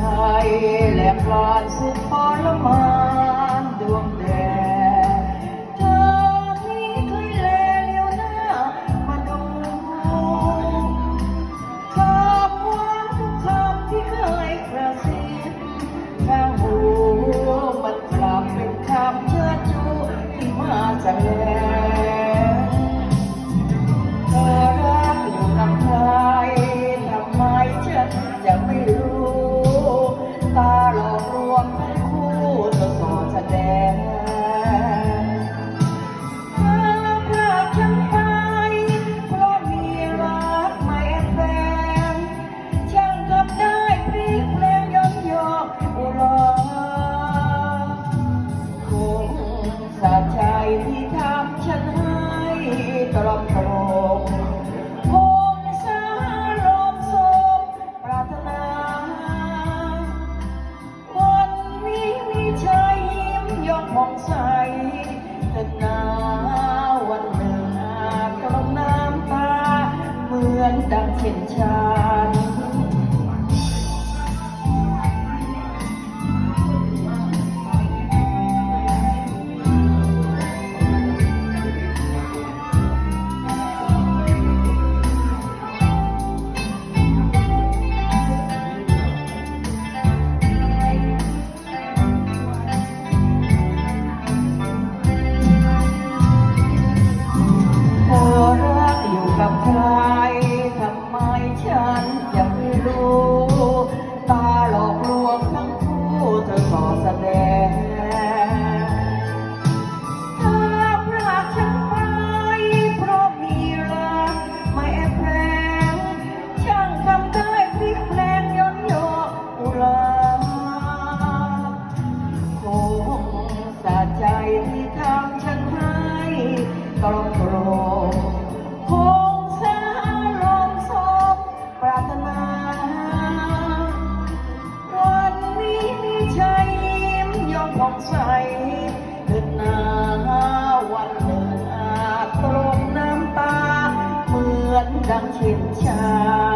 ใจและพลานสุดทรมานดวง ที่ทำฉันให้ตรอมตรงคงสารมสมปรารถนาวันนี้มีชายยิ้มยอมมองใสแต่นาวันหนึ่งอาจกำลังน้ำตา เหมือนดังเช่นชา ดังเข็มชา